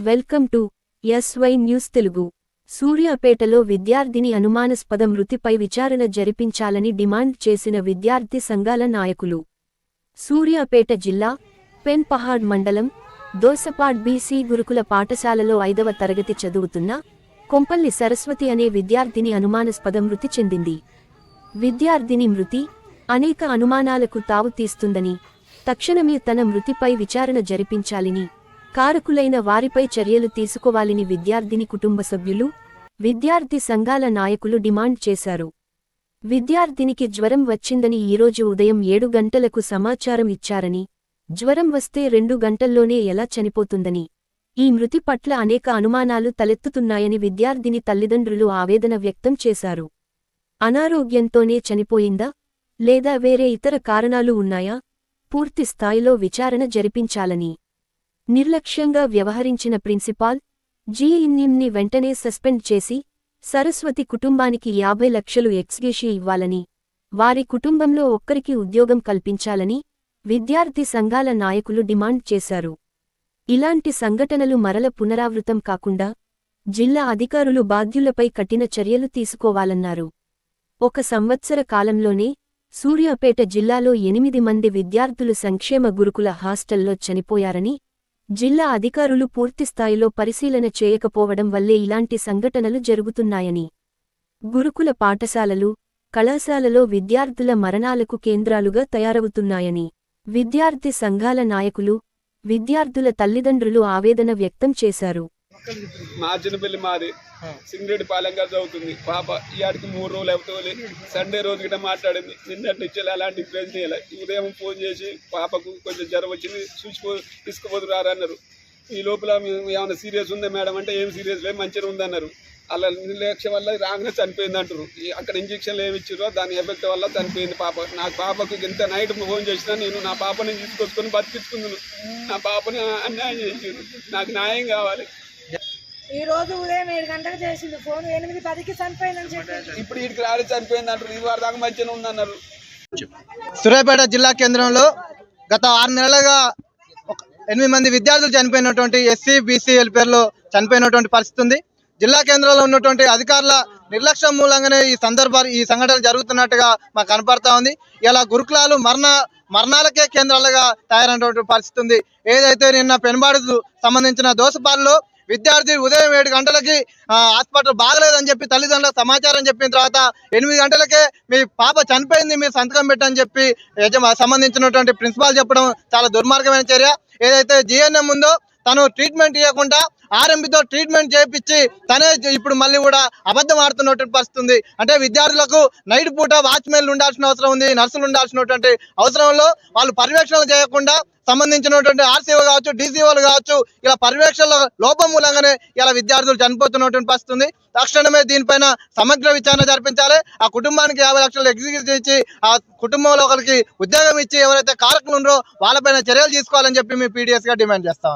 Welcome to SY News Telugu. సూర్యాపేటలో విద్యార్థిని అనుమానాస్పద మృతిపై విచారణ జరిపించాలని డిమాండ్ చేసిన విద్యార్థి సంఘాల నాయకులు. సూర్యాపేట జిల్లా పెన్ పహాడ్ మండలం దోసపాడ్ బీసీ గురుకుల పాఠశాలలో ఐదవ తరగతి చదువుతున్న కొంపల్లి సరస్వతి అనే విద్యార్థిని అనుమానాస్పద మృతి చెందింది. విద్యార్థిని మృతి అనేక అనుమానాలకు తావు తీస్తుందని తక్షణమే తన మృతిపై విచారణ జరిపించాలని కారకులైన వారిపై చర్యలు తీసుకోవాలని విద్యార్థిని కుటుంబ సభ్యులు విద్యార్థి సంఘాల నాయకులు డిమాండ్ చేశారు. విద్యార్థినికి జ్వరం వచ్చిందని ఈరోజు ఉదయం ఏడు గంటలకు సమాచారం ఇచ్చారని జ్వరం వస్తే రెండు గంటల్లోనే ఎలా చనిపోతుందని ఈ మృతి పట్ల అనేక అనుమానాలు తలెత్తుతున్నాయని విద్యార్థిని తల్లిదండ్రులు ఆవేదన వ్యక్తం చేశారు. అనారోగ్యంతోనే చనిపోయిందా లేదా వేరే ఇతర కారణాలు ఉన్నాయా పూర్తి స్థాయిలో విచారణ జరిపించాలని నిర్లక్ష్యంగా వ్యవహరించిన ప్రిన్సిపాల్ జీఇన్నింని వెంటనే సస్పెండ్ చేసి సరస్వతి కుటుంబానికి యాభై లక్షలు ఎక్స్గేషి ఇవ్వాలని వారి కుటుంబంలో ఒక్కరికి ఉద్యోగం కల్పించాలని విద్యార్థి సంఘాల నాయకులు డిమాండ్ చేశారు. ఇలాంటి సంఘటనలు మరల పునరావృతం కాకుండా జిల్లా అధికారులు బాధ్యులపై కఠిన చర్యలు తీసుకోవాలన్నారు. ఒక సంవత్సర కాలంలోనే సూర్యాపేట జిల్లాలో ఎనిమిది మంది విద్యార్థులు సంక్షేమ గురుకుల హాస్టల్లో చనిపోయారని జిల్లా అధికారులు పూర్తిస్థాయిలో పరిశీలన చేయకపోవడం వల్లే ఇలాంటి సంఘటనలు జరుగుతున్నాయని. గురుకుల పాఠశాలలు కళాశాలలో విద్యార్థుల మరణాలకు కేంద్రాలుగా తయారవుతున్నాయని. విద్యార్థి సంఘాల నాయకులు విద్యార్థుల తల్లిదండ్రులు ఆవేదన వ్యక్తం చేశారు. మా చిన్నపల్లి మాది సింగరెడ్డి పాలెంగా చదువుతుంది. పాప ఇయాడికి మూడు రోజులు అవుతుంది సండే రోజు గిట్ట మాట్లాడింది. నిన్నటి నుంచి అలాంటి ప్రశ్న ఉదయం ఫోన్ చేసి పాపకు కొంచెం జ్వరం వచ్చింది. చూసిపో తీసుకుపోతున్నారు అన్నారు. ఈ లోపల ఏమైనా సీరియస్ ఉందా మేడం అంటే ఏం సీరియస్ లేదు మంచిగా ఉందన్నారు అలా నిర్లక్ష్యం వల్ల రాగానే చనిపోయింది అంటారు అక్కడ ఇంజక్షన్లు ఏమి ఇచ్చారో దాని ఎఫెక్ట్ వల్ల చనిపోయింది పాప. నా పాపకు ఎంత నైట్ ఫోన్ చేసినా నేను నా పాపని తీసుకొచ్చుకొని బతికించుకుందును. నా పాపని అన్యాయం చేసిండు నాకు న్యాయం కావాలి. ఈ రోజు ఉదయం ఏడు గంటలకు చేసింది ఫోన్ ఎనిమిది పదికి చనిపోయిందని చెప్పి ఇప్పుడు వీడికి రాడి చనిపోయింది అంటారు. ఇది వారి దాకా మంచిగా ఉందన్నారు సూర్యాపేట జిల్లా కేంద్రంలో గత ఆరు నెలలుగా ఒక ఎనిమిది మంది విద్యార్థులు చనిపోయినటువంటి ఎస్సీ బీసీ పేర్లో చనిపోయినటువంటి పరిస్థితి ఉంది. జిల్లా కేంద్రంలో ఉన్నటువంటి అధికారుల నిర్లక్ష్యం మూలంగానే ఈ సందర్భాలు ఈ సంఘటనలు జరుగుతున్నట్టుగా మాకు కనపడతా ఉంది. ఇలా గురుకులాలు మరణ మరణాలకే కేంద్రాలుగా తయారైనటువంటి పరిస్థితి ఉంది. ఏదైతే నిన్న పెనుబాడుకు సంబంధించిన దోసపాల్లో విద్యార్థి ఉదయం ఏడు గంటలకి హాస్పిటల్ బాగలేదని చెప్పి తల్లిదండ్రులకు సమాచారం చెప్పిన తర్వాత ఎనిమిది గంటలకే మీ పాప చనిపోయింది మీరు సంతకం పెట్టని చెప్పి సంబంధించినటువంటి ప్రిన్సిపాల్ చెప్పడం చాలా దుర్మార్గమైన చర్య. ఏదైతే జిఎన్ఎం ఉందో తను ట్రీట్మెంట్ ఇవ్వకుండా ఆర్ఎంబితో ట్రీట్మెంట్ చేయించి తనే ఇప్పుడు మళ్ళీ కూడా అబద్ధం ఆడుతున్నటువంటి పరిస్థితుంది. అంటే విద్యార్థులకు నైట్ పూట వాచ్మెన్లు ఉండాల్సిన అవసరం ఉంది నర్సులు ఉండాల్సినటువంటి అవసరంలో వాళ్ళు పర్యవేక్షణలు చేయకుండా సంబంధించినటువంటి ఆర్సీఓ కావచ్చు డీసీఓలు కావచ్చు ఇలా పర్యవేక్షణ లోపం మూలంగానే ఇలా విద్యార్థులు చనిపోతున్నటువంటి పరిస్థితుంది. తక్షణమే దీనిపైన సమగ్ర విచారణ జరిపించాలి. ఆ కుటుంబానికి యాభై లక్షలు ఎగ్జిక్యూట్ ఇచ్చి ఆ కుటుంబంలో ఒకరికి ఉద్యోగం ఇచ్చి ఎవరైతే కారకులు ఉన్నారో వాళ్ళపైన చర్యలు తీసుకోవాలని చెప్పి మేము పీడిఎస్గా డిమాండ్ చేస్తాం